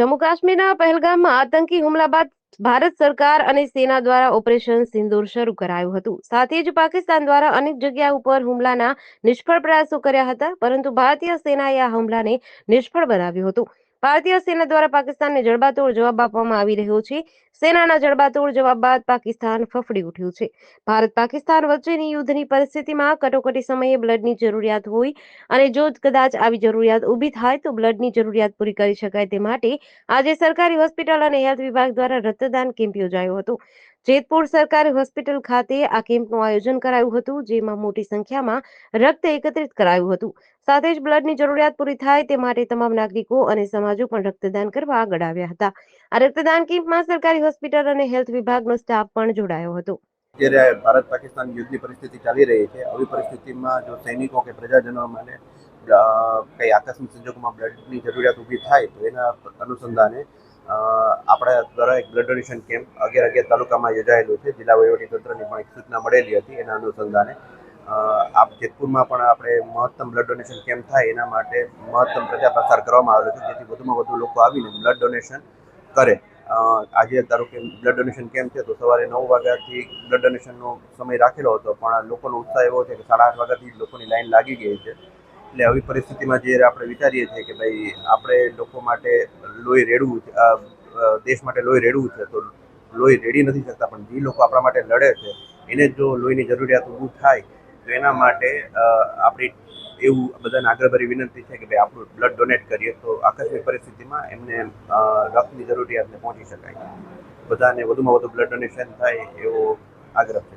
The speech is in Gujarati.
જમ્મુ કાશ્મીરના પહેલગામમાં આતંકી હુમલા બાદ ભારત સરકાર અને સેના દ્વારા ઓપરેશન સિંદૂર શરૂ કરાયું હતું. સાથે જ પાકિસ્તાન દ્વારા અનેક જગ્યા ઉપર હુમલાના નિષ્ફળ પ્રયાસો કર્યા હતા, પરંતુ ભારતીય સેનાએ આ હુમલાને નિષ્ફળ બનાવ્યું હતું. ભારતીય સેના દ્વારા પાકિસ્તાનને જડબાતોડ જવાબ આપવામાં આવી રહ્યો છે. સેનાના જડબાતોડ જવાબ બાદ પાકિસ્તાન ફફડી ઉઠ્યું છે. ભારત પાકિસ્તાન વચ્ચેની યુદ્ધની પરિસ્થિતિમાં કટોકટી સમયે બ્લડની જરૂરિયાત હોય અને જો કદાચ આવી જરૂરિયાત ઊભી થાય તો બ્લડની જરૂરિયાત પૂરી કરી શકાય તે માટે આજે સરકારી હોસ્પિટલ અને હેલ્થ વિભાગ દ્વારા રક્તદાન કેમ્પ યોજાયો હતો. જેતપુર સરકારી હોસ્પિટલ ખાતે આ કેમ્પનું આયોજન કરાયું હતું, જેમાં મોટી સંખ્યામાં રક્ત એકત્રિત કરાયું હતું. સાથે જ બ્લડની જરૂરિયાત પૂરી થાય તે માટે તમામ નાગરિકો અને સમાજો પણ રક્તદાન કરવા આગળ આવ્યા હતા. આ રક્તદાન કેમ્પમાં સરકારી હોસ્પિટલ અને હેલ્થ વિભાગનો સ્ટાફ પણ જોડાયો હતો. અત્યારે ભારત પાકિસ્તાન યુદ્ધની પરિસ્થિતિ ચાલી રહી છે. આવી પરિસ્થિતિમાં જો સૈનિકો કે પ્રજાજનો માટે કંઈ આકસ્મિક સંજોગોમાં બ્લડની જરૂરિયાત ઊભી થાય તો એના અનુસંધાને આપણા દ્વારા એક બ્લડ ડોનેશન કેમ્પ અગિયાર અગિયાર તાલુકામાં યોજાયેલું છે. જિલ્લા વહીવટીતંત્રની પણ એક સૂચના મળેલી હતી એના અનુસંધાને. આ જેતપુરમાં પણ આપણે મહત્તમ બ્લડ ડોનેશન કેમ્પ થાય એના માટે મહત્તમ પ્રચાર પ્રસાર કરવામાં આવેલો છે. જેથી વધુમાં વધુ લોકો આવીને બ્લડ ડોનેશન કરે. આજે ધારો કે બ્લડ ડોનેશન કેમ્પ છે તો સવારે નવ વાગ્યાથી બ્લડ ડોનેશનનો સમય રાખેલો હતો, પણ લોકોનો ઉત્સાહ એવો છે કે સાડા આઠ વાગ્યાથી લોકોની લાઈન લાગી ગઈ છે. એટલે આવી પરિસ્થિતિમાં જે આપણે વિચારીએ છીએ કે ભાઈ, આપણે લોકો માટે લોહી રેડવું દેશ માટે લોહી રેડવું છે, તો લોહી રેડી નથી શકતા, પણ જે લોકો આપણા માટે લડે છે, એને જો લોહીની જરૂરિયાત ઊભું થાય, તો એના માટે આપણી એવું બધાને આગ્રહભરી વિનંતી છે કે ભાઈ, આપણું બ્લડ ડોનેટ કરીએ, તો આકસ્મિક પરિસ્થિતિમાં એમને રક્તની જરૂરિયાતને પહોંચી શકાય. બધાને વધુમાં વધુ બ્લડ ડોનેશન થાય એવો આગ્રહ છે.